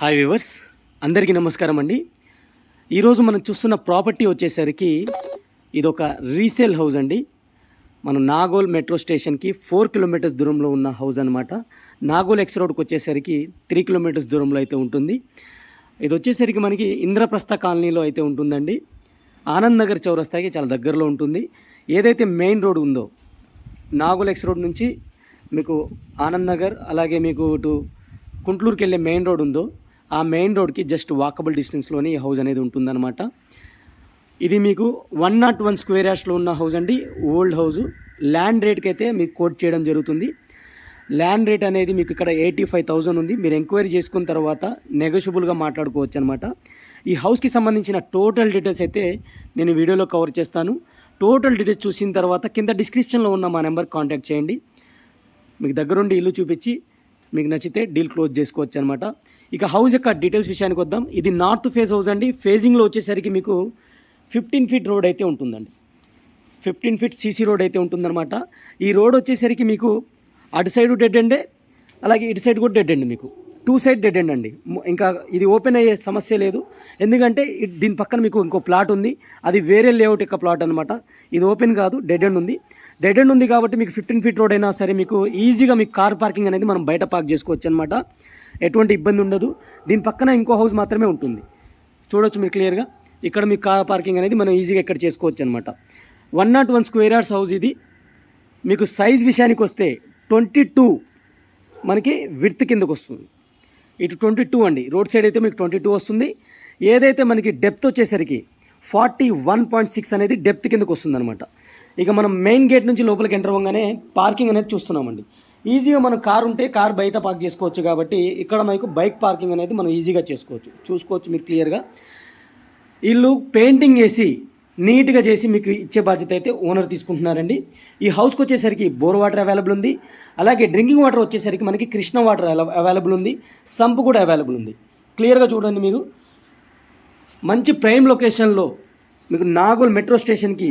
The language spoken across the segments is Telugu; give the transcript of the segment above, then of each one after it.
హాయ్ వివర్స్ అందరికీ నమస్కారం అండి. ఈరోజు మనం చూస్తున్న ప్రాపర్టీ వచ్చేసరికి ఇది ఒక రీసేల్ హౌస్ అండి. మనం నాగోల్ మెట్రో స్టేషన్కి ఫోర్ కిలోమీటర్స్ దూరంలో ఉన్న హౌస్ అనమాట నాగోల్ ఎక్స్ రోడ్కి వచ్చేసరికి త్రీ కిలోమీటర్స్ దూరంలో అయితే ఉంటుంది. ఇది వచ్చేసరికి మనకి ఇంద్రప్రస్థ కాలనీలో అయితే ఉంటుందండి. ఆనంద్ నగర్ చౌరస్తాకి చాలా దగ్గరలో ఉంటుంది. ఏదైతే మెయిన్ రోడ్ ఉందో నాగోల్ ఎక్స్ రోడ్ నుంచి మీకు ఆనంద్ నగర్ అలాగే మీకు ఇటు కుంట్లూరుకి వెళ్ళే మెయిన్ రోడ్ ఉందో ఆ మెయిన్ రోడ్కి జస్ట్ వాకబుల్ డిస్టెన్స్లోనే ఈ హౌస్ అనేది ఉంటుందన్నమాట. ఇది మీకు వన్ నాట్ వన్ స్క్వేర్ యార్డ్స్లో ఉన్న హౌస్ అండి. Old house. ల్యాండ్ రేట్కి అయితే మీకు కోట్ చేయడం జరుగుతుంది. ల్యాండ్ రేట్ అనేది మీకు ఇక్కడ ఎయిటీ ఫైవ్ థౌజండ్ ఉంది. మీరు ఎంక్వైరీ చేసుకున్న తర్వాత నెగోషియబుల్గా మాట్లాడుకోవచ్చు అనమాట ఈ హౌస్కి సంబంధించిన టోటల్ డీటెయిల్స్ అయితే నేను వీడియోలో కవర్ చేస్తాను. టోటల్ డీటెయిల్స్ చూసిన తర్వాత కింద డిస్క్రిప్షన్లో ఉన్న మా నెంబర్ కాంటాక్ట్ చేయండి. మీకు దగ్గరుండి ఇల్లు చూపించి మీకు నచ్చితే డీల్ క్లోజ్ చేసుకోవచ్చు అనమాట ఇక హౌస్ యొక్క డీటెయిల్స్ విషయానికి వద్దాం. ఇది నార్త్ ఫేస్ హౌస్ అండి. ఫేజింగ్లో వచ్చేసరికి మీకు ఫిఫ్టీన్ ఫీట్ రోడ్ అయితే ఉంటుందండి. ఫిఫ్టీన్ ఫీట్ సీసీ రోడ్ అయితే ఉంటుందన్నమాట. ఈ రోడ్ వచ్చేసరికి మీకు అటు సైడ్ డెడ్ ఎండే అలాగే ఇటు సైడ్ కూడా డెడ్ ఎండ్ మీకు. టూ సైడ్ డెడ్ ఎండ్ అండి. ఇంకా ఇది ఓపెన్ అయ్యే సమస్య లేదు. ఎందుకంటే దీని పక్కన మీకు ఇంకో ప్లాట్ ఉంది. అది వేరే లేఅవుట్ యొక్క ప్లాట్ అనమాట ఇది ఓపెన్ కాదు డెడ్ ఎండ్ ఉంది. డెడ్ ఎండ్ ఉంది కాబట్టి మీకు ఫిఫ్టీన్ ఫీట్ రోడ్ అయినా సరే మీకు ఈజీగా మీకు కార్ పార్కింగ్ అనేది మనం బయట పార్క్ చేసుకోవచ్చు అనమాట ఎటువంటి ఇబ్బంది ఉండదు. దీని పక్కన ఇంకో హౌస్ మాత్రమే ఉంటుంది. చూడొచ్చు మీరు క్లియర్గా. ఇక్కడ మీ కార్ పార్కింగ్ అనేది మనం ఈజీగా ఇక్కడ చేసుకోవచ్చు అనమాట one not one square yards house ఇది. మీకు సైజ్ విషయానికి వస్తే ట్వంటీ టూ మనకి విడ్త్ కిందకు వస్తుంది. ఇటు ట్వంటీ టూ అండి. రోడ్ సైడ్ అయితే మీకు ట్వంటీ టూ వస్తుంది. ఏదైతే మనకి డెప్త్ వచ్చేసరికి ఫార్టీ వన్ పాయింట్ సిక్స్ అనేది డెప్త్ కిందకు వస్తుంది అనమాట ఇక మనం మెయిన్ గేట్ నుంచి లోపలికి ఎంటర్ అవ్వగానే పార్కింగ్ అనేది చూస్తున్నామండి. ఈజీగా మన కార్ ఉంటే కార్ బయట పార్క్ చేసుకోవచ్చు కాబట్టి ఇక్కడ మనకు బైక్ పార్కింగ్ అనేది మనం ఈజీగా చేసుకోవచ్చు. చూసుకోవచ్చు మీరు క్లియర్గా ఇల్లు పెయింటింగ్ వేసి నీట్గా చేసి మీకు ఇచ్చే బాధ్యత అయితే ఓనర్ తీసుకుంటున్నారండి. ఈ హౌస్కి వచ్చేసరికి బోర్ వాటర్ అవైలబుల్ ఉంది. అలాగే డ్రింకింగ్ వాటర్ వచ్చేసరికి మనకి కృష్ణ వాటర్ అవైలబుల్ ఉంది. సంప్ కూడా అవైలబుల్ ఉంది. క్లియర్గా చూడండి మీరు. మంచి ప్రైమ్ లొకేషన్లో మీకు నాగోల్ మెట్రో స్టేషన్కి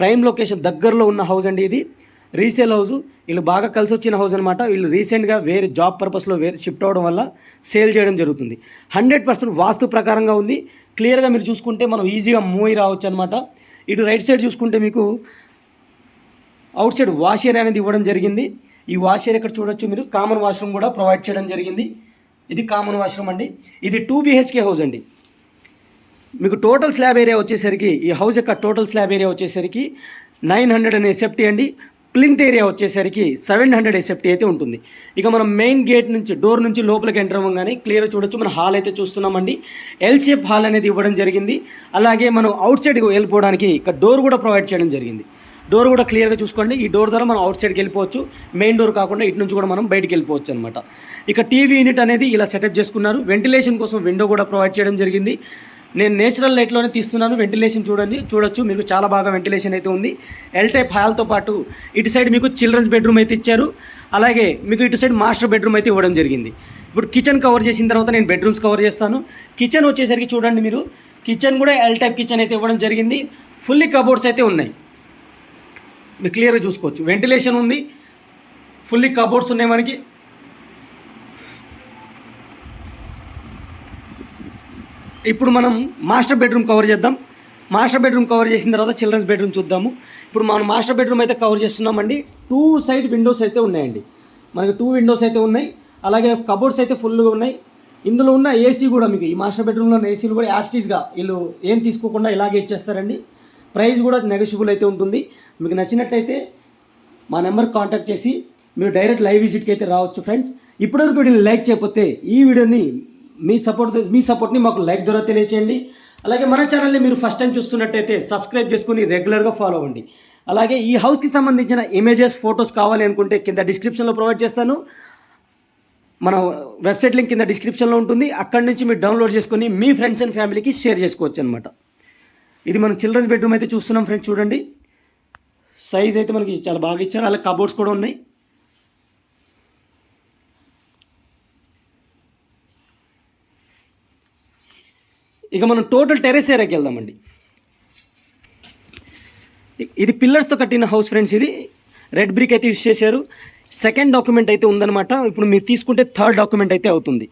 ప్రైమ్ లొకేషన్ దగ్గరలో ఉన్న హౌస్ అండి ఇది. రీసేల్ హౌస్ వీళ్ళు బాగా కలిసి వచ్చిన హౌస్ అనమాట వీళ్ళు రీసెంట్గా వేరే జాబ్ పర్పస్లో వేరే షిఫ్ట్ అవ్వడం వల్ల సేల్ చేయడం జరుగుతుంది. హండ్రెడ్ పర్సెంట్ వాస్తు ప్రకారంగా ఉంది. క్లియర్గా మీరు చూసుకుంటే మనం ఈజీగా మూవ్ రావచ్చు అనమాట ఇటు రైట్ సైడ్ చూసుకుంటే మీకు అవుట్ సైడ్ వాష్ ఏరియా అనేది ఇవ్వడం జరిగింది. ఈ వాష్ ఏరియా ఇక్కడ చూడొచ్చు మీరు? కామన్ వాష్రూమ్ కూడా ప్రొవైడ్ చేయడం జరిగింది. ఇది కామన్ వాష్రూమ్ అండి. ఇది టూ బిహెచ్కే హౌస్ అండి. మీకు టోటల్ స్లాబ్ ఏరియా వచ్చేసరికి ఈ హౌస్ యొక్క టోటల్ స్లాబ్ ఏరియా వచ్చేసరికి నైన్ హండ్రెడ్ అనే సేఫ్టీ అండి. ప్లింత్ ఏరియా వచ్చేసరికి సెవెన్ హండ్రెడ్ ఎసెప్టీ అయితే ఉంటుంది. ఇక మనం మెయిన్ గేట్ నుంచి డోర్ నుంచి లోపలికి ఎంటర్ అవ్వగానే క్లియర్ చూడొచ్చు. మన హాల్ అయితే చూస్తున్నామండి. ఎల్ షేప్ హాల్ అనేది ఇవ్వడం జరిగింది. అలాగే మనం అవుట్ సైడ్కి వెళ్ళిపోవడానికి ఇక్కడ డోర్ కూడా ప్రొవైడ్ చేయడం జరిగింది. డోర్ కూడా క్లియర్గా చూసుకోండి. ఈ డోర్ ద్వారా మనం అవుట్ సైడ్కి వెళ్ళిపోవచ్చు. మెయిన్ డోర్ కాకుండా ఇటు నుంచి కూడా మనం బయటికి వెళ్ళిపోవచ్చు అనమాట ఇక టీవీ యూనిట్ అనేది ఇలా సెటప్ చేసుకున్నారు. వెంటిలేషన్ కోసం విండో కూడా ప్రొవైడ్ చేయడం జరిగింది. నేను నేచురల్ లైట్లోనే తీస్తున్నాను. వెంటిలేషన్ చూడండి చూడొచ్చు. మీకు చాలా బాగా వెంటిలేషన్ అయితే ఉంది. ఎల్ టైప్ హాల్తో పాటు ఇటు సైడ్ మీకు చిల్డ్రన్స్ బెడ్రూమ్ అయితే ఇచ్చారు. అలాగే మీకు ఇటు సైడ్ మాస్టర్ బెడ్రూమ్ అయితే ఇవ్వడం జరిగింది. ఇప్పుడు కిచెన్ కవర్ చేసిన తర్వాత నేను బెడ్రూమ్స్ కవర్ చేస్తాను. కిచెన్ వచ్చేసరికి చూడండి మీరు. కిచెన్ కూడా ఎల్ టైప్ కిచెన్ అయితే ఇవ్వడం జరిగింది. ఫుల్లీ కబోర్డ్స్ అయితే ఉన్నాయి. మీరు క్లియర్గా చూసుకోవచ్చు. వెంటిలేషన్ ఉంది. ఫుల్లీ కబోర్డ్స్ ఉన్నాయి మనకి. ఇప్పుడు మనం మాస్టర్ బెడ్రూమ్ కవర్ చేద్దాం. మాస్టర్ బెడ్రూమ్ కవర్ చేసిన తర్వాత చిల్డ్రన్స్ బెడ్రూమ్ చూద్దాము. ఇప్పుడు మనం మాస్టర్ బెడ్రూమ్ అయితే కవర్ చేస్తున్నామండి. టూ సైడ్ విండోస్ అయితే ఉన్నాయండి. మనకి టూ విండోస్ అయితే ఉన్నాయి. అలాగే కబోర్డ్స్ అయితే ఫుల్గా ఉన్నాయి. ఇందులో ఉన్న ఏసీ కూడా మీకు ఈ మాస్టర్ బెడ్రూమ్లో ఉన్న ఏసీలు కూడా యాస్టీస్గా వీళ్ళు ఏం తీసుకోకుండా ఇలాగే ఇచ్చేస్తారండి. ప్రైస్ కూడా నెగోషియబుల్ అయితే ఉంటుంది. మీకు నచ్చినట్టయితే మా నెంబర్ కాంటాక్ట్ చేసి మీరు డైరెక్ట్ లైవ్ విజిట్కి అయితే రావచ్చు ఫ్రెండ్స్. ఇప్పటివరకు వీడియోని లైక్ చేయకపోతే ఈ వీడియోని మీ సపోర్ట్ మీ సపోర్ట్ని మాకు లైక్ ద్వారా తెలియచేయండి. అలాగే మన ఛానల్ని మీరు ఫస్ట్ టైం చూస్తున్నట్టయితే సబ్స్క్రైబ్ చేసుకుని రెగ్యులర్గా ఫాలో అవ్వండి. అలాగే ఈ హౌస్కి సంబంధించిన ఇమేజెస్ ఫొటోస్ కావాలి అనుకుంటే కింద డిస్క్రిప్షన్లో ప్రొవైడ్ చేస్తాను. మన వెబ్సైట్ లింక్ కింద డిస్క్రిప్షన్లో ఉంటుంది. అక్కడి నుంచి మీరు డౌన్లోడ్ చేసుకొని మీ ఫ్రెండ్స్ అండ్ ఫ్యామిలీకి షేర్ చేసుకోవచ్చు అనమాట ఇది మనం చిల్డ్రన్స్ బెడ్రూమ్ అయితే చూస్తున్నాం ఫ్రెండ్స్ చూడండి. సైజ్ అయితే మనకి చాలా బాగా ఇచ్చారు. అలాగే కబోర్డ్స్ కూడా ఉన్నాయి. ఇక మనం టోటల్ టెరెస్ ఏరియాకి వెళ్దామండి. ఇది పిల్లర్స్తో కట్టిన హౌస్ ఫ్రెండ్స్ ఇది. రెడ్ బ్రిక్ అయితే యూస్ చేశారు. సెకండ్ డాక్యుమెంట్ అయితే ఉందన్నమాట. ఇప్పుడు మీరు తీసుకుంటే థర్డ్ డాక్యుమెంట్ అయితే అవుతుంది.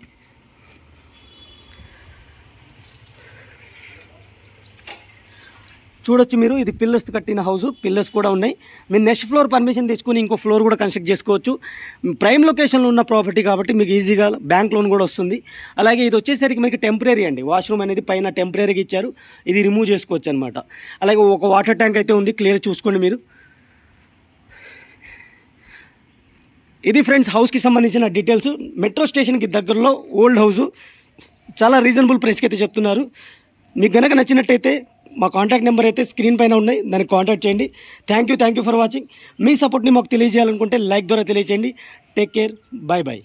చూడొచ్చు మీరు. ఇది పిల్లర్స్ కట్టిన హౌస్ పిల్లర్స్ కూడా ఉన్నాయి. మీరు నెక్స్ట్ ఫ్లోర్ పర్మిషన్ తీసుకుని ఇంకో ఫ్లోర్ కూడా కన్స్ట్రక్ట్ చేసుకోవచ్చు. ప్రైమ్ లొకేషన్లో ఉన్న ప్రాపర్టీ కాబట్టి మీకు ఈజీగా బ్యాంక్ లోన్ కూడా వస్తుంది. అలాగే ఇది వచ్చేసరికి మీకు టెంపరీ అండి. వాష్రూమ్ అనేది పైన టెంపరీగా ఇచ్చారు. ఇది రిమూవ్ చేసుకోవచ్చు అనమాట అలాగే ఒక వాటర్ ట్యాంక్ అయితే ఉంది. క్లియర్ చూసుకోండి మీరు. ఇది ఫ్రెండ్స్ హౌస్కి సంబంధించిన డీటెయిల్స్. మెట్రో స్టేషన్కి దగ్గరలో ఓల్డ్ హౌస్. చాలా రీజనబుల్ ప్రైస్కి అయితే చెప్తున్నారు. మీకు కనుక నచ్చినట్టయితే మా కాంటాక్ట్ నెంబర్ అయితే స్క్రీన్ పైన ఉన్నాయి. దానికి కాంటాక్ట్ చేయండి. Thank you thank you for watching మీ సపోర్ట్ని మాకు తెలియజేయాలనుకుంటే లైక్ ద్వారా తెలియజేయండి. Take care bye bye